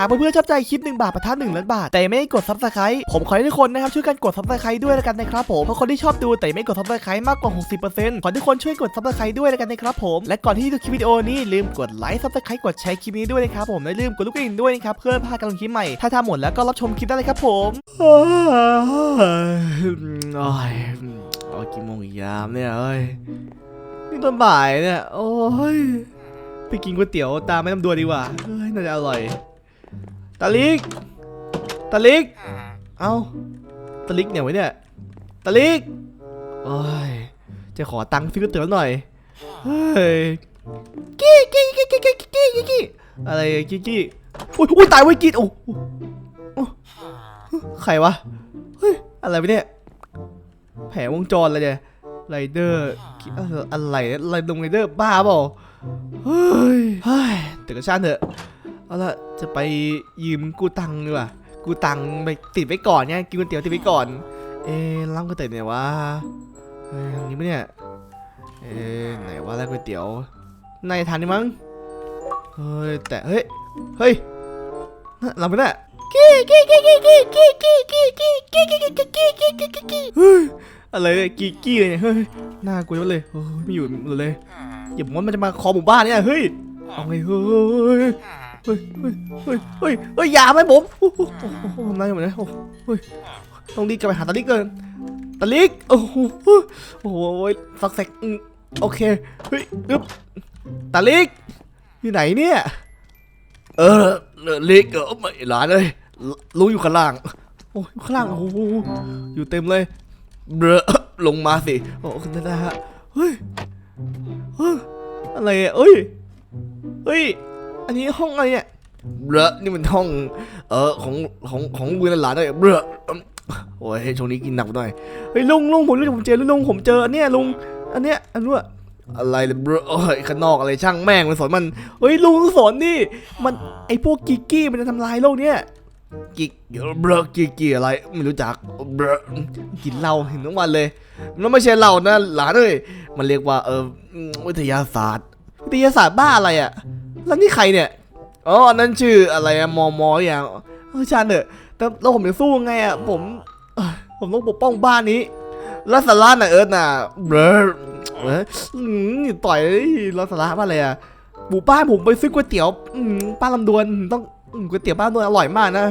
หากเพื่อนๆชอบใจคลิป1บาทประทัด1ล้านบาทแต่ไม่กดซับสไครต์ผมขอให้ทุกคนนะครับช่วยกันกดซับสไครต์ด้วยแล้วกันนะครับผมเพราะคนที่ชอบดูแต่ไม่กดซับสไครต์มากกว่า 60%ขอทุกคนช่วยกดซับสไครต์ด้วยแล้วกันนะครับผมและก่อนที่จะดูคลิปวิดีโอนี้ลืมกดไลค์ซับสไครต์กดแชร์คลิปนี้ด้วยนะครับผมและลืมกดลูกกระดิ่งด้วยนะครับเพื่อพลาดการลงคลิปใหม่ถ้าทำหมดแล้วก็รับชมคลิปได้เลยครับผมโอ้ยเอากี่โมงยามเนี่ยเอ้ยนี่ตอนบ่ายเนี่ยโอ้ยไปกินก๋วยเตี๋ยวตามแม่น้ำดวนดีกว่าเฮ้ยน่าจะอร่อย ตาลิกตาลิก เอาตาลิกเนี่ยวะเนี่ยตาลิกโอ้ยจะขอตังค์ซื้อก๋วยเตี๋ยวหน่อยเฮ้ยกี้กี้กี้กี้กี้กี้กี้กี้อะไรกี้กี้อุ้ยอุ้ยตายเว้ยกี้โอ้โอ้ใครวะเฮ้ยอะไรวะเนี่ยแผงวงจรอะไรเนี่ยไรเดอร์อะไรอะไรลงไรเดอร์บ้าเปล่าเฮ้ยเฮ้ยแต่ก็ช่างเถอะ เอาละจะไปยืมกูตังค์ดีกว่ากูตังค์ไปติดไว้ก่อนเนี่ยกินก๋วยเตี๋ยวติดไว้ก่อน เอ๊ร้านก๋วยเตี๋ยวไหนวะเฮ้ยทางนี้ปะเนี่ยเอ๊ไหนว่าร้านก๋วยเตี๋ยว ในทานนี่มั้งเฮ้ยแต่เฮ้ยเฮ้ยนั่นเราไปเนี่ยกี้กี้กี้กี้กี้กี้กี้กี้กี้กี้กี้กี้กี้กี้กี้กี้กี้เฮ้ยอะไรเนี่ยกี้กี้เลยเนี่ยเฮ้ยน่ากลัวจังเลยโอ้ยไม่อยู่เลยอย่าบอกว่ามันจะมาคอหมู่บ้านเนี่ยเฮ้ยเอาไงเฮ้ยเฮ้ยเฮ้ยเฮ้ยเฮ้ยเฮ้ยอย่าไหมผมโอ้โหโอ้โหโอ้โหนายเหมือนนะโอ้โหเฮ้ยต้องรีบกลับไปหาตาลิกเกินตาลิกโอ้โหโอ้โหสักแสกโอเคเฮ้ยอึ๊บตาลิกอยู่ไหนเนี่ย เออลิกเออไม่หลานเลยลุงอยู่ข้างล่างโอ้ยข้างล่างโอ้โหอยู่เต็มเลยเบลอลงมาสิโอ้คุณนะฮะเฮ้ยอะไรอะเอ้ยเฮ้ย อันนี้ห้องอะไรเนี่ยเบลอนี่มันห้อง เออของของของลุงหลานเลยเบลอโอ้ยช่วงนี้กินหนักหน่อยเฮ้ยลุงลุงผมรู้ผมเจอลุงผมเจออันเนี้ยลุงอันเนี้ยอันนู้นอะอะไรเลยเบลอโอ้ยข้างนอกอะไรช่างแม่งมันสอนมันเฮ้ยลุงสอนนี่มันไอพวกกิกกี้มันจะทำลายโลกเนี้ยกิกเบลอกิกกี้อะไรไม่รู้จักเบลอกินเหล้าเห็นทั้งวันเลยมันไม่ใช่เหล้านะหลานเอ้ยมันเรียกว่าเออวิทยาศาสตร์วิทยาศาสตร์บ้าอะไรอะ แล้วนี่ใครเนี่ยอ๋อนนั้นชื่ออะไรอะมอมออย่างเออชาเถอะแต่แล้วผมจะสู้ไงอะผมผมต้องปกป้องบ้านนี้รัสลาน่ะเอิร์ธน่ะเบรอเอ้ยอืมต่อยรัสลาบ้านอะไรอะหมู่บ้านผมไปซื้อก๋วยเตี๋ยวป้าลำดวนต้องก๋วยเตี๋ยวป้าลำดวนอร่อยมากนะ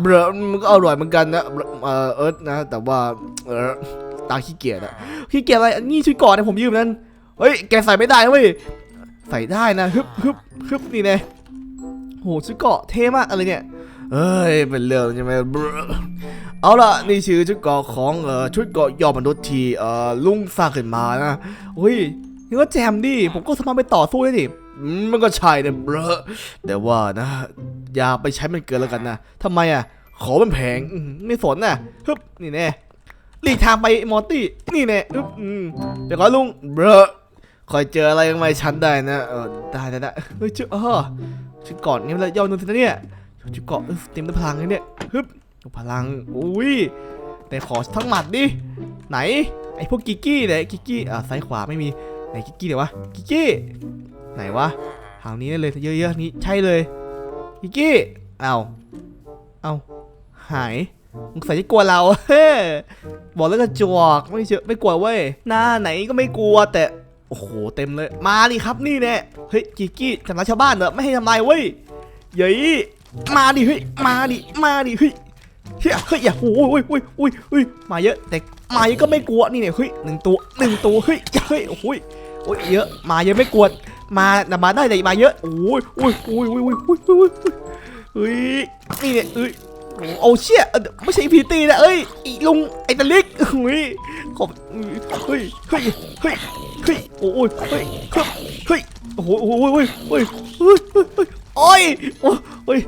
เบรอมันก็อร่อยเหมือนกันนะเออเอิร์ธนะ แต่ว่าเออตาขี้เกียจอะขี้เกียจอะไรนี่ชุดก่อนนะผมยืมนั่นเฮ้ยแกใส่ไม่ได้เว้ย ใส่ได้นะฮึบฮึบฮึบนี่แน่โหชุดเกาะเท่มากอะไรเนี่ยเอ้ยเป็นเรื่องใช่ไหมเอาล่ะนี่ชื่อชุดเกาะของเอ่อชุดเกาะยอดมนุษย์ทีเอ่อลุงสร้างขึ้นมานะเฮ้ยนี่ก็แจมดิผมก็สามารถไปต่อสู้ได้ดิมันก็ใช่นะเบรอแต่ว่านะอย่าไปใช้มันเกินแล้วกันนะทำไมอะ ขอมันแพงไม่สนนะฮึบนี่แน่หลีกทางไปมอร์ตี้นี่แน่ฮึบเดี๋ยวก่อนลุงเบรอ คอยเจออะไรก็ไม่ฉันได้นะเออได้ได้ได้เฮ้ยชื่อเออชื่อก่อนนี่มันเลยยอดนุนสินะเนี่ยชื่อเกาะเต็มด้วยพลังเลยเนี่ยฮึบพลังอุ้ยแต่ขอทั้งหมัดดิไหนไอพวกกิกกี้เนี่ยกิกกี้อ่าซ้ายขวาไม่มีไหนกิกกี้เดี๋ยววะกิกกี้ไหนวะทางนี้ได้เลยเยอะๆนี้ใช่เลยกิกกี้เอาเอาหายมึงใส่ที่กลัวเราเฮ้บอกแล้วก็จวกไม่เชื่อไม่กลัวเว้ยหน้าไหนก็ไม่กลัวแต่ อ้โหเต็มเลย มาดิครับนี่แน่เฮ้ยกิกกี้ทำร้ายชาวบ้านเหรอไม่ให้ทำลายเว้ยเย้ยมาดิเฮ้ยมาดิมาดิเฮ้ยเฮ้ยเฮ้ยอย่าโอ้ยโอ้ยโอ้ยโอ้ยโอ้ยมาเยอะแต่มาเยอะก็ไม่กลัวนี่เนี่ยเฮ้ยหนึ่งตัวหนึ่งตัวเฮ้ยเฮ้ยโอ้ยโอ้ยเยอะมาเยอะไม่กลัวมาแต่มาได้แต่มาเยอะโอ้ยโอ้ยโอ้ยโอ้ยโอ้ยโอ้ยโอ้ยเฮ้ยนี่เนี่ยเอ้ย โอ้เชี่ยไม่ใช่พีตีนะเอ้ยอีลุงไอ้ตะลิกเฮ้ยขอบเฮ้ยเฮ้ยเฮ้ยเฮ้ยโอ้ยเฮ้ยเฮ้ยโอ้โหโอ้โหโอ้ยโอ้ยโอ้ยโอ้ยโอ้ยโอ้ย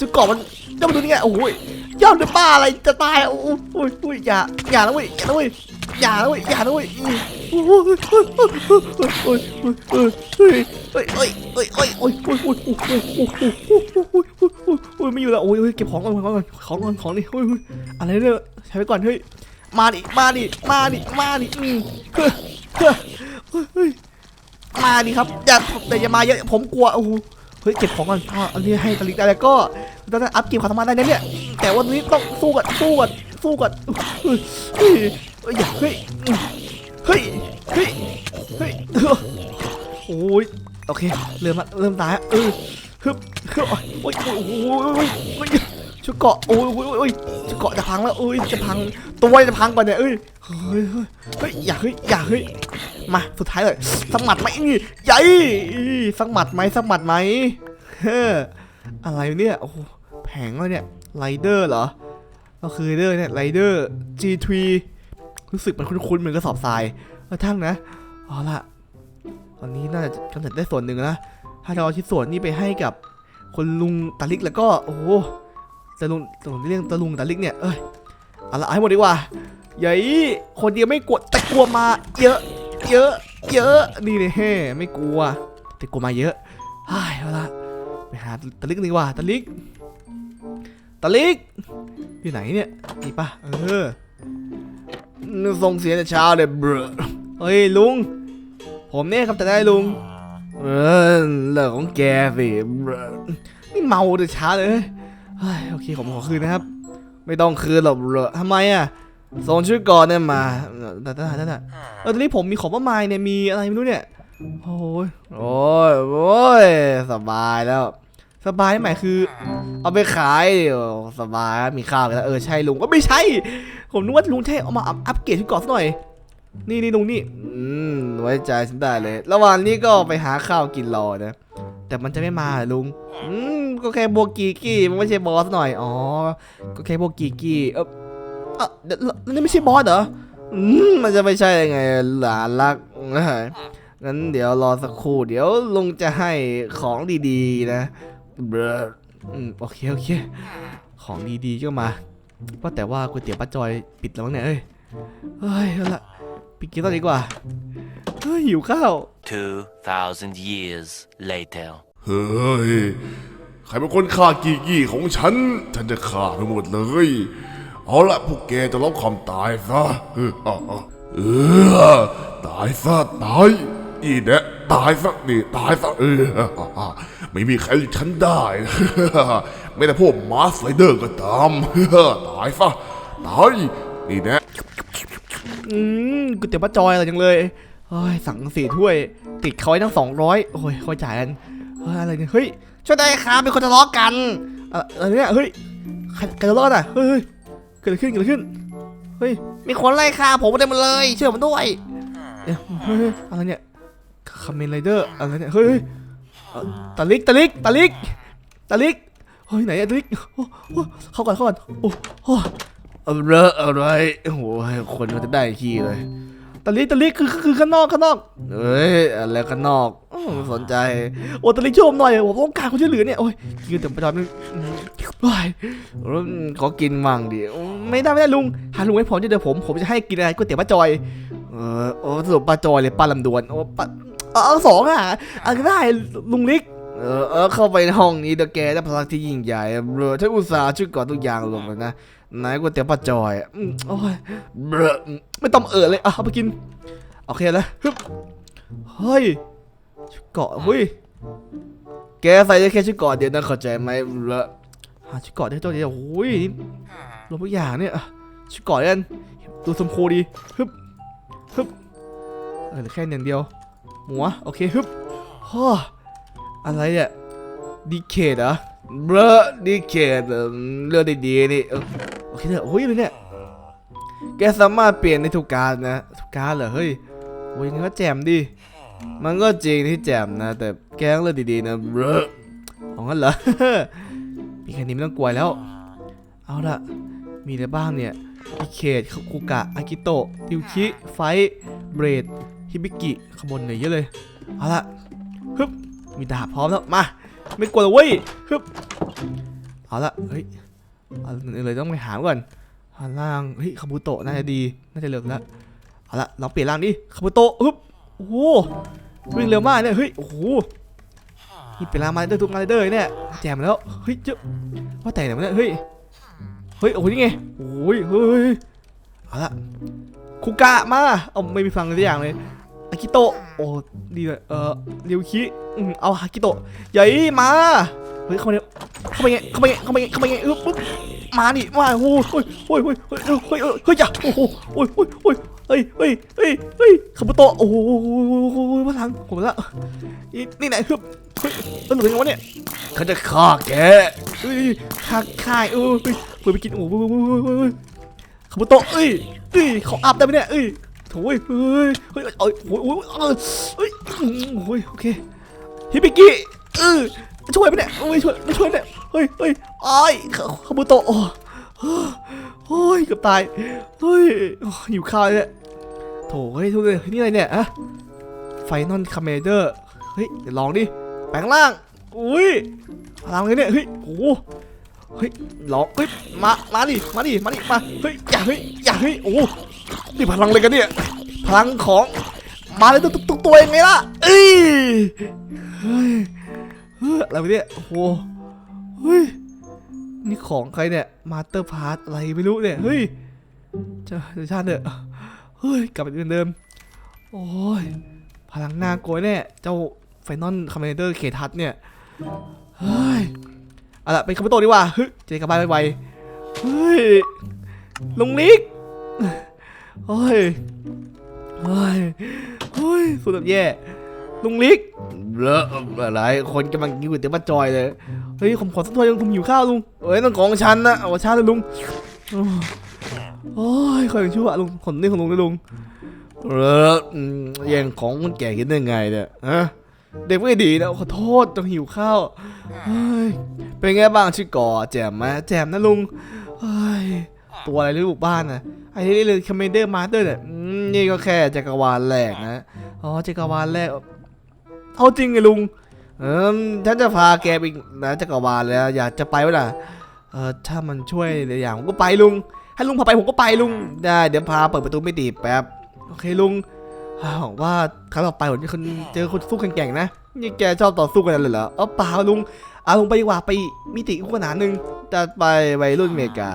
จะเกาะมันจะมาดูนี่ไงโอ้ยยอดเลยป้าอะไรจะตายโอ้ยโอ้ยโอ้ยอย่าอย่านะเว้ยอย่านะเว้ยอย่านะเว้ยอย่านะเว้ย โอ้ยโอ้ยโอ้ยโอ้ยโอ้ยโอ้ยโอ้ยโอ้ยโอ้ยโอ้ยโอ้ยโอ้ยโอ้ยโอ้ยโอ้ยโอ้ยโอ้ยโอ้ยโอ้ยไม่อยู่แล้วโอ้ยเก็บของก่อนของก่อนของก่อนของนี่โอ้ยอะไรเนี่ยใช้ไปก่อนเฮ้ยมาดิมาดิมาดิมาดิอืมเฮ้ยเฮ้ยมาดิครับอย่าแต่อย่ามาเยอะผมกลัวโอ้โหเฮ้ยเก็บของก่อนอ่าอันนี้ให้ตะลิกได้แล้วก็ตอนนั้นอัพเกมความสามารถได้นะเนี่ยแต่วันนี้ต้องสู้กันสู้กันสู้กันเฮ้ยเฮ้ยเฮ้ยอย่าเฮ้ยเฮ้ย เฮ้ยเฮ้ยโอ้ยโอเคเริ่มละเริ่มตายละเออฮึบฮึบโอ้ยโอ้ยโอ้ยโอ้ยโอ้ยชุดเกาะโอ้ยโอ้ยโอ้ยชุดเกาะจะพังแล้วเอ้ยจะพังตัวจะพังก่อนเนี่ยเอ้ยเฮ้ยเฮ้ยอย่าเฮ้ยอย่าเฮ้ยมาสุดท้ายเลยสักหมัดไหมนี่ใหญ่สักหมัดไหมสักหมัดไหมเฮ้ออะไรเนี่ยโอ้แผงเลยเนี่ยไรเดอร์เหรอก็คือไรเดอร์เนี่ยไรเดอร์ G3 รู้สึกมันคุ้นๆเหมือนกระสอบทราย เออทั้งนะเอาล่ะ ตอนนี้น่าจะกำจัดได้ส่วนหนึ่งนะ ถ้าเราเอาชิ้นส่วนนี้ไปให้กับคนลุงตาลิกแล้วก็ โอ้โหตาลุงตาลุงเรียกตาลุงตาลิกเนี่ย เอ้ย เอาละให้หมดดีกว่าใหญ่คนเดียวไม่กลัวแต่กลัวมาเยอะ เยอะ เยอะ นี่เลยเฮ้ไม่กลัว แต่กลัวมาเยอะไอ้ยเอาละไปหาตาลิกดีกว่าตาลิกตาลิกอยู่ไหนเนี่ยนี่ปะเออส่งเสียงแต่เช้าเลยเบรอ เฮ้ยลุง ผมเนี่ยครับแต่ได้ลุง เออเลิกของแกสินี่เมาแต่ช้าเลยเฮ้ยโอเคผมขอคืนนะครับ ไม่ต้องคืนหรอกเบรอทำไมอะส่งชื่อก่อนเนี่ยมาแต่แต่แต่แต่เออตอนนี้ผมมีของมากมายเนี่ยมีอะไรไม่รู้เนี่ยโอ้ยโอ้ยโอ้ยสบายแล้ว สบายหมายคือ เอาไปขายเดี๋ยวสบายมีข้าวกันแล้วเออใช่ลุงก็ไม่ใช่ ผมนึกว่าลุงแค่เอามาอัพเกรดชุดก่อนสักหน่อย นี่นี่ลุงนี่อืมไว้ใจฉันได้เลย ระหว่างนี้ก็ไปหาข้าวกินรอนะ แต่มันจะไม่มาลุง อืมก็แค่โบกีกี้มันไม่ใช่บอสหน่อย อ๋อ ก็แค่โบกีกี้เออเออเดี๋ยวแล้วนี่ไม่ใช่บอสเหรอ อืมมันจะไม่ใช่ยังไงหลานรักงั้นเดี๋ยวรอสักครู่ เดี๋ยวลุงจะให้ของดีๆนะเบรอืมโอเคโอเค ของดีๆก็มาว่าแต่ว่าก๋วยเตี๋ยวป้าจอยปิดแล้วมั้งเนี่ยเอ้ย เฮ้ยเอาละ ไปกินต่อดีกว่าเฮ้ยหิวข้าว 2,000 years later. เฮ้ย ใครเป็นคนฆ่ากีกี้ของฉัน ฉันจะฆ่าไปหมดเลย เอาละพวกแกจะรับความตายซะเอออะอะเออตายซะตายอีแนะตายซะนี่ตายซะเอออะอะไม่มีใครหยุดฉันได้ ไม่แต่พวกมาสไลเดอร์ก็ตามตายซะตายนี่แนะ อืมก๋วยเตี๋ยวป้าจอยอะไรจังเลยเฮ้ยสั่งสี่ถ้วย ติดเขาไว้ทั้งสองร้อยโอ้ยคอยจ่ายกันเฮ้ยอะไรเนี่ยเฮ้ยช่วยได้ครับเป็นคนทะเลาะกันอะไรเนี่ยเฮ้ยใครทะเลาะกันอะเฮ้ยเกิดอะไรขึ้นเกิดอะไรขึ้นเฮ้ยมีคนไล่ฆ่าผมเต็มเลยเชื่อผมด้วยเฮ้ยอะไรเนี่ยคาเมนไรเดอร์อะไรเนี่ยเฮ้ยตาลิกตาลิกตาลิกตาลิกเฮ้ยไหนอะตาลิกเข้าก่อนเข้าก่อนโอ้ โอ้อะไรอะไรโอ้โหคนมันจะได้ขี้เลยตะลิตะลิคือคือคือข้างนอกข้างนอกเอ้ยอะไรข้างนอกอื้อไม่สนใจโอ้ตะลิช่วยผมหน่อยผมต้องการคนช่วยเหลือเนี่ยโอ้ยกินแต่ประจำนึงอืมโอ้ยอืมขอกินมั่งดิอืมไม่ได้ไม่ได้ลุงหาลุงให้ผมจะเดี๋ยวผมผมจะให้กินอะไรก๋วยเตี๋ยวป้าจอยเออโอ้สรุปป้าจอยเลยป้าลำดวนโอ้ป้าเอาเอาสองอะเอาก็ได้ลุงลิกเออเออเข้าไปในห้องนี้เดี๋ยวแกได้พลังที่ยิ่งใหญ่เบลอถ้าอุตส่าห์ช่วยก่อนทุกอย่างลงเลยนะ ไหนก๋วยเตี๋ยวป้าจอยอะอืมโอ้ยเบลอไม่ต้องเออเลยอะเอาไปกิน โอเคแล้วฮึบเฮ้ยชุดเกาะเฮ้ย แกใส่ได้แค่ชุดเกาะเดียวนะเข้าใจไหมละหาชุดเกาะได้ตัวเดียวโอ้ยนี่รวมทุกอย่างเนี่ยอะชุดเกาะเนี่ยดูสมโคดีฮึบฮึบเออเหลือแค่อย่างเดียวหัวโอเคฮึบฮ่ออะไรเนี่ยดีเคดเหรอเบลอดีเคดเลือดดีๆนี่เออ โอเคเนี่ยโอ้ยเลยเนี่ย แกสามารถเปลี่ยนในทุกการนะ ทุกการเหรอ เฮ้ย โอ้ยงั้นก็แจมดิ มันก็จริงที่แจมนะ แต่แกงเลือกดีๆนะเบรอของงั้นเหรอ มีแค่นี้ไม่ต้องกลัวแล้ว เอาละมีอะไรบ้างเนี่ยอิเคดคุกะ อากิโตะ ติวคิ ไฟ เบรด ฮิบิกิ ขบวนเลยเยอะเลย เอาละฮึบ มีดาบพร้อมแล้ว มา ไม่กลัวเลยเว้ยฮึบ เอาละเฮ้ย เอาเลยต้องไปหาก่อนข้างล่างเฮ้ยคาบุโตะน่าจะดีน่าจะเลิกแล้วเอาละเราเปลี่ยนร่างดิคาบุโตะฮึบโอ้โหวิ่งเร็วมากเนี่ยเฮ้ยโอ้โหนี่เปลี่ยนร่างมาได้ทุกงานเลยเนี่ยแจมแล้วเฮ้ยเจ้าว่าแต่ไหนวะเนี่ยเฮ้ยเฮ้ยโอ้โหนี่ไงโอ้ยเฮ้ยเอาละคุกะมาเอาไม่มีฟังเลยสักอย่างเลยอากิโตะโอ้ดีเลยเออเรียวคิอืมเอาฮากิโตะใหญ่มาเฮ้ยเข้ามาเนี่ย เข้าไปไงเข้าไปไงเข้าไปไงเข้าไปไงเออปุ๊บมาดิมาโอ้ยโอ้ยโอ้ยโอ้ยโอ้ยเฮ้ยเฮ้ยเฮ้ยจ้ะโอ้โหโอ้ยโอ้ยโอ้ยเฮ้ยเฮ้ยเฮ้ยเฮ้ยคาบุโตโอ้โหพลังผมละนี่นี่ไหนคือเฮ้ยแล้วหนูเป็นไงวะเนี่ยเขาจะฆ่าแกเฮ้ยฆ่าฆ่าเออเฮ้ยเปิดไปกินโอ้โหคาบุโตเอ้ยเอ้ยเขาอาบได้ไหมเนี่ยเอ้ยโถ่เฮ้ยเฮ้ยเฮ้ยเอ้ยโอ้ยโอ้ยเออเฮ้ยอืมโอ้ยโอเคฮิปปิกี้เออ ช่วยไหมเนี่ยไม่ช่วยไม่ช่วยเนี่ยเฮ้ยเฮ้ยไอ้ายขบุโตะโอ้โอ้ยเกือบตายเฮ้ยอยหิวข้าวเลยเนี่ยโถ่เฮ้ยทุกคนนี่อะไรเนี่ยอะไฟนอลคาเมเดอร์เฮ้ยเดี๋ยวลองดิแปลงร่างอุ้ยพลังเลยเนี่ยเฮ้ยโอ้เฮ้ยลองเฮ้ยมามาดิมาดิมาดิมาเฮ้ยอย่าเฮ้ยอย่าเฮ้ยโอ้นี่พลังอะไรกันเนี่ยพลังของมาเลยตุ๊กตุ๊กตัวยังไงล่ะเอ้ย เฮ้ยเฮ้ยอะไรเนี่ยโอ้โหเฮ้ยนี่ของใครเนี่ยมาสเตอร์พาร์ทอะไรไม่รู้เนี่ยเฮ้ยจะจะชาติเถอะเฮ้ยกลับไปเหมือนเดิม โอ้ยพลังหน้าโกยแน่เจ้าไฟนอลคอมเมนเดอร์เคทัสเนี่ยเฮ้ยเอาล่ะไปคาบุโตดีกว่าเฮ้ยเจอกลับบ้านไวๆเฮ้ยลุงลิกโอ้ยโอ้ยโอ้ยสุดแบบแย่ ลุงลิกเลอะอะไรคนกำลังกินก๋วยเตี๋ยวมาจอยเลย เฮ้ยผมขอสักถ้วยยังผมหิวข้าวลุงเอ้ยต้องของฉันนะเอาชาเลยลุง โอ้ยคอยชั่วลุงขนนี่ของลุงนะลุงเออแย่งของคนแก่กินได้ไงเนี่ยฮะเด็กไม่ดีนะขอโทษต้องหิวข้าวเป็นไงบ้างชิก่อแจ่มไหมแจ่มนะลุงตัวอะไรลูกบ้านนะไอ้นี่เลยคอมเมเดอร์มาสเตอร์เนี่ยนี่ก็แค่จักรวาลแรกนะอ๋อจักรวาลแรก เอาจริงไงลุง เออฉันจะพาแกไปนะจักรวาลแล้วอยากจะไปวะล่ะเออถ้ามันช่วยในอย่างผมก็ไปลุง ให้ลุงพาไปผมก็ไปลุง ได้เดี๋ยวพาเปิดประตูไม่ดีแป๊บ โอเคลุงหวังว่าครั้งต่อไปผมจะคนเจอคนสู้แข่งๆนะ นี่แกชอบต่อสู้กันเลยเหรอ เออเปล่าลุง เอาลุงไปดีกว่าไปมิติคู่ขนานหนึ่งจะไปวัยรุ่นอเมริกา